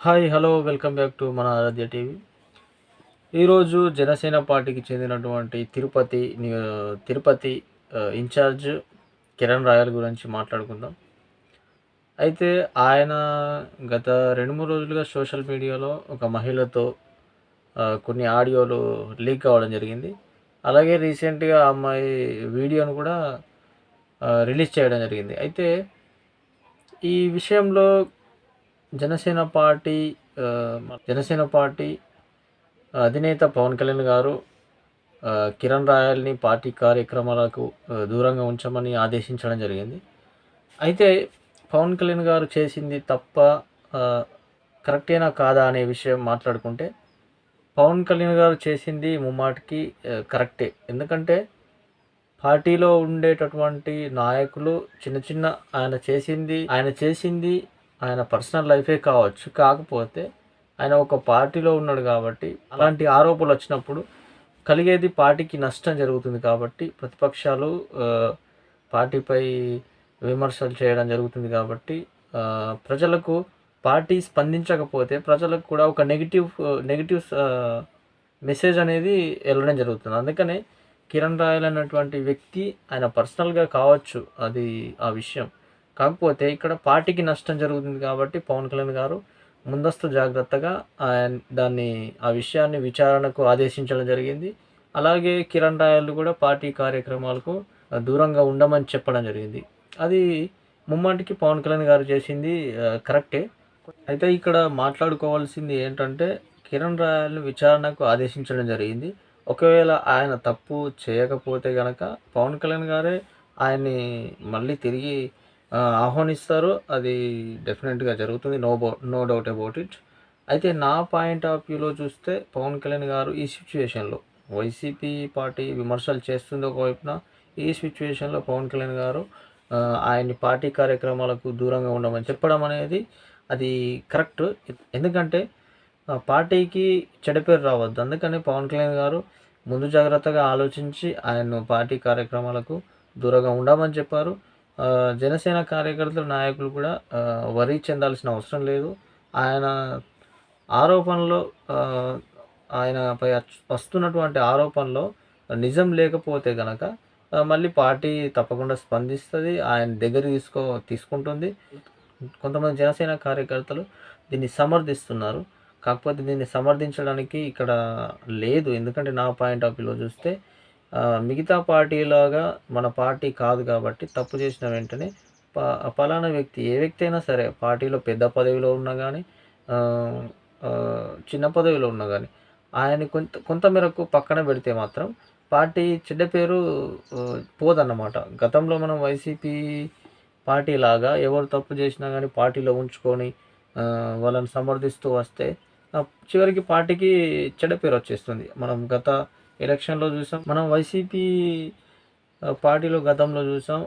Hi hello welcome back to మన Aaradhya TV. ఈరోజు జనసేన పార్టీకి చెందినటువంటి తిరుపతి తిరుపతి ఇన్ఛార్జ్ కిరణ్ రాయల్ గురించి మాట్లాడుకుందాం. అయితే ఆయన గత రెండు మూడు రోజులుగా సోషల్ మీడియాలో ఒక మహిళతో కొన్ని ఆడియోలు లీక్ అవ్వడం జరిగింది. అలాగే రీసెంట్గా ఆ అమ్మాయి వీడియోను కూడా రిలీజ్ చేయడం జరిగింది. అయితే ఈ విషయంలో జనసేన పార్టీ జనసేన పార్టీ అధినేత పవన్ కళ్యాణ్ గారు కిరణ్ రాయల్ని పార్టీ కార్యక్రమాలకు దూరంగా ఉంచమని ఆదేశించడం జరిగింది. అయితే పవన్ కళ్యాణ్ గారు చేసింది తప్ప కరెక్టేనా కాదా అనే విషయం మాట్లాడుకుంటే పవన్ కళ్యాణ్ గారు చేసింది ముమ్మాటికి కరెక్టే. ఎందుకంటే పార్టీలో ఉండేటటువంటి నాయకులు చిన్న చిన్న ఆయన చేసింది ఆయన చేసింది ఆయన పర్సనల్ లైఫే కావచ్చు. కాకపోతే ఆయన ఒక పార్టీలో ఉన్నాడు కాబట్టి అలాంటి ఆరోపణలు వచ్చినప్పుడు కలిగేది పార్టీకి నష్టం జరుగుతుంది కాబట్టి ప్రతిపక్షాలు పార్టీపై విమర్శలు చేయడం జరుగుతుంది కాబట్టి ప్రజలకు పార్టీ స్పందించకపోతే ప్రజలకు కూడా ఒక నెగిటివ్ నెగిటివ్ మెసేజ్ అనేది వెళ్ళడం జరుగుతుంది. అందుకనే కిరణ్ రాయల్ అన్నటువంటి వ్యక్తి ఆయన పర్సనల్గా కావచ్చు. అది ఆ విషయం. కాకపోతే ఇక్కడ పార్టీకి నష్టం జరుగుతుంది కాబట్టి పవన్ కళ్యాణ్ గారు ముందస్తు జాగ్రత్తగా ఆయన దాన్ని ఆ విషయాన్ని విచారణకు ఆదేశించడం జరిగింది. అలాగే కిరణ్ రాయలు కూడా పార్టీ కార్యక్రమాలకు దూరంగా ఉండమని చెప్పడం జరిగింది. అది ముమ్మాటికి పవన్ కళ్యాణ్ గారు చేసింది కరెక్టే. అయితే ఇక్కడ మాట్లాడుకోవాల్సింది ఏంటంటే కిరణ్ రాయల్ని విచారణకు ఆదేశించడం జరిగింది. ఒకవేళ ఆయన తప్పు చేయకపోతే గనక పవన్ కళ్యాణ్ గారే ఆయన్ని మళ్ళీ తిరిగి ఆహ్వానిస్తారు. అది డెఫినెట్గా జరుగుతుంది. No no doubt about it అయితే నా పాయింట్ ఆఫ్ వ్యూలో చూస్తే పవన్ కళ్యాణ్ గారు ఈ సిచ్యువేషన్లో వైసీపీ పార్టీ విమర్శలు చేస్తుంది ఒకవైపున ఈ సిచ్యువేషన్లో పవన్ కళ్యాణ్ గారు ఆయన్ని పార్టీ కార్యక్రమాలకు దూరంగా ఉండమని చెప్పడం అనేది అది కరెక్ట్ ఎందుకంటే పార్టీకి చెడపేరు రావద్దు. అందుకని పవన్ కళ్యాణ్ గారు ముందు జాగ్రత్తగా ఆలోచించి ఆయన్ను పార్టీ కార్యక్రమాలకు దూరంగా ఉండమని చెప్పారు. జనసేన కార్యకర్తలు నాయకులు కూడా వరి చెందాల్సిన అవసరం లేదు. ఆయన ఆరోపణలో ఆయనపై వస్తున్నటువంటి ఆరోపణలో నిజం లేకపోతే కనుక మళ్ళీ పార్టీ తప్పకుండా స్పందిస్తుంది ఆయన దగ్గర తీసుకో తీసుకుంటుంది. కొంతమంది జనసేన కార్యకర్తలు దీన్ని సమర్థిస్తున్నారు. కాకపోతే దీన్ని సమర్థించడానికి ఇక్కడ లేదు. ఎందుకంటే నా పాయింట్ ఆఫ్ వ్యూలో చూస్తే మిగతా పార్టీలాగా మన పార్టీ కాదు కాబట్టి తప్పు చేసిన వెంటనే ప పలానా వ్యక్తి ఏ వ్యక్తి అయినా సరే పార్టీలో పెద్ద పదవిలో ఉన్నా కానీ చిన్న పదవిలో ఉన్నా కానీ ఆయన కొంత కొంత మేరకు పక్కన పెడితే మాత్రం పార్టీ చెడ్డ పేరు పోదన్నమాట. గతంలో మనం వైసీపీ పార్టీ లాగా ఎవరు తప్పు చేసినా కానీ పార్టీలో ఉంచుకొని వాళ్ళని సమర్థిస్తూ వస్తే చివరికి పార్టీకి చెడ పేరు వచ్చేస్తుంది. మనం గత ఎలక్షన్లో చూసాం మనం వైసీపీ పార్టీలో గతంలో చూసాం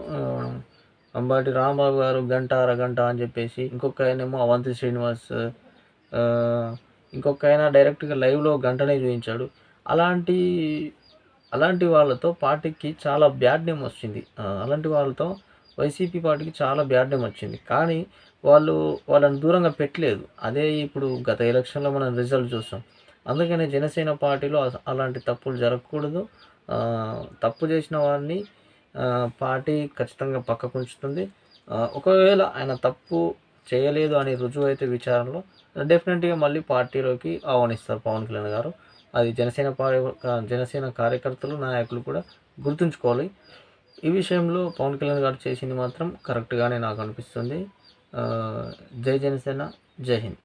అంబాటి రాంబాబు గారు గంట అరగంట అని చెప్పేసి ఇంకొక ఆయనేమో అవంతి శ్రీనివాస్ ఇంకొక ఆయన డైరెక్ట్గా లైవ్లో గంటనే చూపించాడు. అలాంటి అలాంటి వాళ్ళతో పార్టీకి చాలా బ్యాడ్ నేమ్ వచ్చింది. అలాంటి వాళ్ళతో వైసీపీ పార్టీకి చాలా బ్యాడ్ నేమ్ వచ్చింది. కానీ వాళ్ళు వాళ్ళని దూరంగా పెట్టలేదు. అదే ఇప్పుడు గత ఎలక్షన్లో మనం రిజల్ట్ చూసాం. అందుకనే జనసేన పార్టీలో అలాంటి తప్పులు జరగకూడదు. తప్పు చేసిన వారిని పార్టీ ఖచ్చితంగా పక్కకు ఉంచుతుంది. ఒకవేళ ఆయన తప్పు చేయలేదు అని రుజువు అయితే విచారణలో డెఫినెట్గా మళ్ళీ పార్టీలోకి ఆహ్వానిస్తారు పవన్ కళ్యాణ్ గారు. అది జనసేన పార్టీ జనసేన కార్యకర్తలు నాయకులు కూడా గుర్తుంచుకోవాలి. ఈ విషయంలో పవన్ కళ్యాణ్ గారు చేసింది మాత్రం కరెక్ట్గానే నాకు అనిపిస్తుంది. ఆ, జై జనసేన జై హింద్